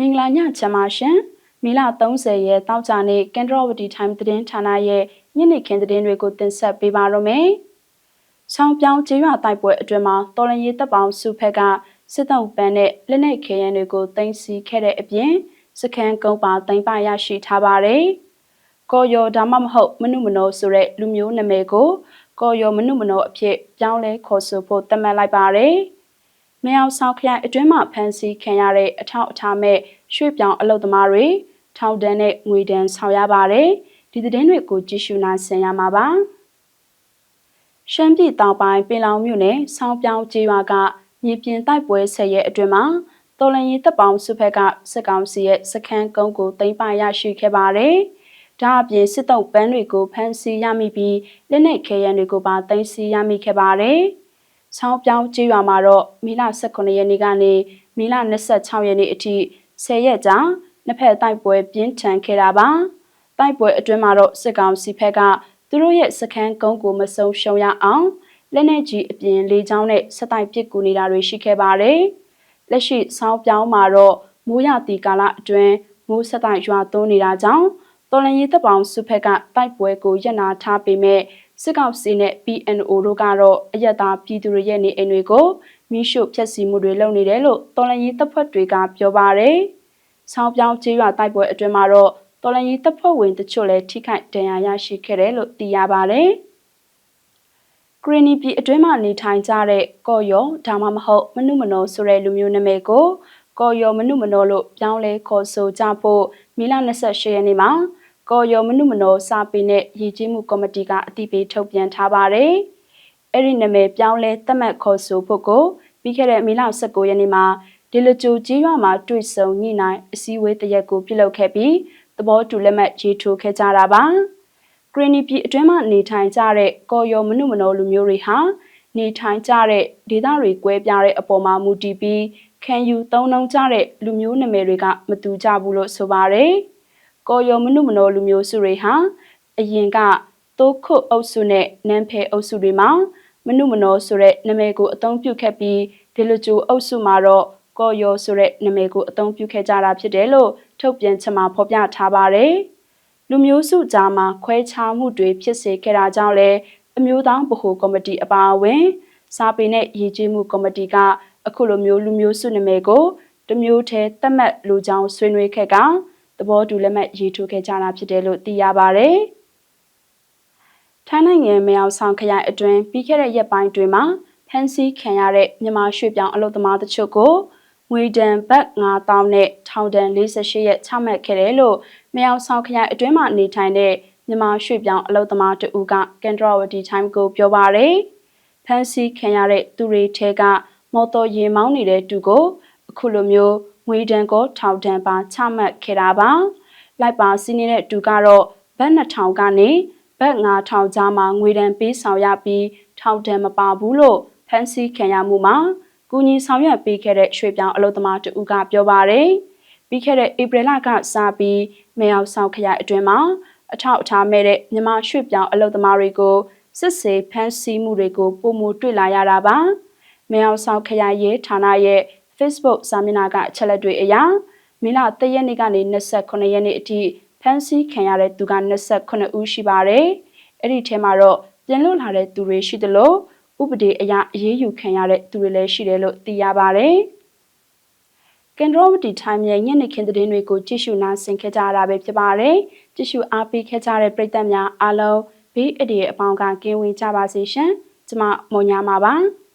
မင်္ဂလာညချမ်းပါရှင်မီလ30ရက်တောက်ကြနေ့ကန်ဒရဝတီ time သတင်းဌာနရဲ့ညနေခင်းသတင်းတွေကိုတင်ဆက်ပေးပါရမယ်။ဆောင်းပြောင်းကျေးရွာတိုက်ပွဲအတွင်းမှာတော်လန်ရေးတပ်ပေါင်းစုဖက်ကစစ်တုံးပန်းနဲ့လက်နက်ခဲယမ်းတွေကိုတင်စီခဲ့တဲ့အပြင်စခန်းကုန်းပါတင်ပရရှိထားပါတယ်။ကော်ယောဒါမှမဟုတ်မနုမနောဆိုတဲ့လူမျိုးနာမည်ကိုကော်ယောမနုမနောအဖြစ်ပြောင်းလဲခေါ်ဆိုဖို့တတ်မှတ်လိုက်ပါတယ်။ မယောင်ဆောင်ခရိုင်အတွင်းမှဖမ်းဆီးခံရတဲ့အထောက်အထားမဲ့ရွှေ့ပြောင်းအလုပ်သမားတွေထောင်ဒဏ်နဲ့ငွေဒဏ်ဆောင်ရပါတယ်ဒီသတင်းတွေကိုကြည့်ရှုနိုင်ဆင်ရမှာပါရှမ်းပြည်တောင်ပိုင်းပင်လောင်မြို့နယ်ဆောင်းပြောင်းကျေးရွာကမြေပြင်တိုက်ပွဲဆက်ရဲ့အတွင်းမှာတော်လန်ရေးတပ်ပေါင်းစုဖက်ကစစ်ကောင်စီရဲ့စခန်းကုန်းကိုသိမ်းပိုက်ရရှိခဲ့ပါတယ်ဒါအပြင်စစ်တုံးပန်းတွေကိုဖမ်းဆီးရမိပြီးလက်နက်ခဲယမ်းတွေကိုပါသိမ်းဆည်းရမိခဲ့ပါတယ်။။ ဆောင်းပြောင်းကျေးရွာမှာတော့မီလ18ရက်နေ့ကနေမီလ26ရက်နေ့အထိ10ရက်ကြာနှစ်ဖက်တိုက်ပွဲပြင်းထန်ခဲ့တာပါ။တိုက်ပွဲအတွင်းမှာတော့စစ်ကောင်စီဘက်ကသူတို့ရဲ့စခန်းကုန်းကိုမဆုံရှုံရအောင်လက်နက်ကြီးအပြင်လေကြောင်းနဲ့စက်တိုက်ပစ်ကူနေတာတွေရှိခဲ့ပါတယ်။လက်ရှိဆောင်းပြောင်းမှာတော့မိုးရတီကာလအတွင်းမိုးစက်တိုက်ရွာသွန်းနေတာကြောင့်တော်လန်ရေးတပ်ပေါင်းစုဖက်ကတိုက်ပွဲကိုရပ်နာထားပေမဲ့ စစ်ကောင်စီနဲ့ PNO တို့ကတော့အယက်သားပြည်သူတွေရဲ့နေအိမ်တွေကိုမိရှုဖျက်ဆီးမှုတွေလုပ်နေတယ်လို့တော်လန်ရေးတပ်ဖွဲ့တွေကပြောပါတယ်။ဆောင်းပြောင်းကျေးရွာတိုက်ပွဲအတွင်းမှာတော့တော်လန်ရေးတပ်ဖွဲ့ဝင်တချို့လည်းထိခိုက်ဒဏ်ရာရရှိခဲ့တယ်လို့သိရပါတယ်။ဂရနီပြည်အတွင်းမှာနေထိုင်ကြတဲ့ကော်ယောဒါမှမဟုတ်မနုမနောဆိုတဲ့လူမျိုးနာမည်ကိုကော်ယောမနုမနောလို့ပြောင်းလဲခေါ်ဆိုကြဖို့မီလ28ရက်နေ့မှာ ကော်ယောမနုမနောစာပေနဲ့ရည်ကြီးမှုကော်မတီကအတိပေးထုတ်ပြန်ထားပါတယ်။အဲ့ဒီနာမည်ပြောင်းလဲသတ်မှတ်ခေါ်ဆိုဖို့ကိုပြီးခဲ့တဲ့မေလ19ရက်နေ့မှာဒီလကျူကြီးရွာမှာတွေ့ဆုံညှိနှိုင်းအစည်းအဝေးတရက်ကိုပြုလုပ်ခဲ့ပြီးသဘောတူလက်မှတ်ရေးထိုးခဲ့ကြတာပါ။ဂရနီပြည်အတွင်းမှာနေထိုင်ကြတဲ့ကော်ယောမနုမနောလူမျိုးတွေဟာနေထိုင်ကြတဲ့ဒေသတွေကွဲပြားတဲ့အပေါ်မှာမူတည်ပြီးခံယူသုံးနှုံကြတဲ့လူမျိုးနာမည်တွေကမတူကြဘူးလို့ဆိုပါတယ်။ ကော်ယောမနုမနောလူမျိုးစုတွေဟာအရင်ကတိုးခုတ်အုပ်စုနဲ့နန်းဖဲအုပ်စုတွေမှာမနုမနောဆိုတဲ့နာမည်ကိုအသုံးပြုခဲ့ပြီးဒီလိုကျူအုပ်စုမှာတော့ကော်ယောဆိုတဲ့နာမည်ကိုအသုံးပြုခဲ့ကြတာဖြစ်တယ်လို့ထုတ်ပြန်ချက်မှာဖော်ပြထားပါတယ်။လူမျိုးစုကြားမှာခွဲခြားမှုတွေဖြစ်စေခဲ့တာကြောင့်လည်းအမျိုးသားဗဟိုကော်မတီအပါအဝင် စာပေနဲ့ရည်ကြီးမှုကော်မတီကအခုလိုမျိုးလူမျိုးစုနာမည်ကိုတမျိုးတည်းသတ်မှတ်လူကြောင်းဆွေးနွေးခဲ့က သဘောတူလက်မှတ်ရေးထိုးခဲ့ကြတာဖြစ်တယ်လို့သိရပါဗျ။ထိုင်းနိုင်ငံမြောင်ဆောင်ခရိုင်အတွင်းပြီးခဲ့တဲ့ရက်ပိုင်းတွင်မှာဖမ်းဆီးခံရတဲ့မြန်မာရွှေပြောင်အလုပ်သမားတချို့ကိုငွေဒဏ်ဘတ်9000နဲ့ထောင်ဒဏ်48ရက်ချမှတ်ခဲ့တယ်လို့မြောင်ဆောင်ခရိုင်အတွင်းမှာနေထိုင်တဲ့မြန်မာရွှေပြောင်အလုပ်သမားတဦးကကန်ဒရဝတီ time ကိုပြောပါရယ်ဖမ်းဆီးခံရတဲ့သူတွေထဲကမော်တော်ယာဉ်မောင်းနေတဲ့သူကိုအခုလိုမျိုး ငွေဒဏ်ကိုထောင်ဒဏ်ပါချမှတ်ခဲ့တာပါလိုက်ပါစီးနေတဲ့တူကတော့ဘတ်2000ကနေဘတ်9000ကြားမှာငွေဒဏ်ပေးဆောင်ရပြီးထောင်ဒဏ်မပါဘူးလို့ဖန်ဆီးခံရမှုမှာကူညီဆောင်ရွက်ပေးခဲ့တဲ့ရွှေပြောင်အလုပ်သမားတူကပြောပါရယ်ပြီးခဲ့တဲ့ဧပြီလကစပြီးမေအောင်ဆောင်ခရိုင်အတွင်းမှာအထောက်အထားမဲ့တဲ့မြန်မာရွှေပြောင်အလုပ်သမားတွေကိုစစ်ဆေးဖမ်းဆီးမှုတွေကိုပုံမတွေ့လာရတာပါမေအောင်ဆောင်ခရိုင်ရေးဌာနရဲ့ Facebook စာမျက်နှာကအချက်လက်တွေအရမေလ3ရက်နေ့ကနေ29ရက်နေ့အထိဖမ်းဆီးခံရတဲ့သူက29ဦးရှိပါတယ်။အဲ့ဒီထဲမှာတော့ပြန်လွတ်လာတဲ့သူတွေရှိသလိုဥပဒေအရအရေးယူခံရတဲ့သူတွေလည်းရှိတယ်လို့သိရပါတယ်။ကန်ဒရိုဝတီထိုင်းရဲ့ညနေခင်းသတင်းတွေကိုကြည့်ရှုနားဆင်ခဲ့ကြရတာပဲဖြစ်ပါတယ်။ကြည့်ရှုအားပေးခဲ့ကြတဲ့ပရိသတ်များအားလုံးဘေးအဒီရဲ့အပေါင်းကကင်းဝေးကြပါစေရှင်။ကျွန်မမုံညာပါပါ။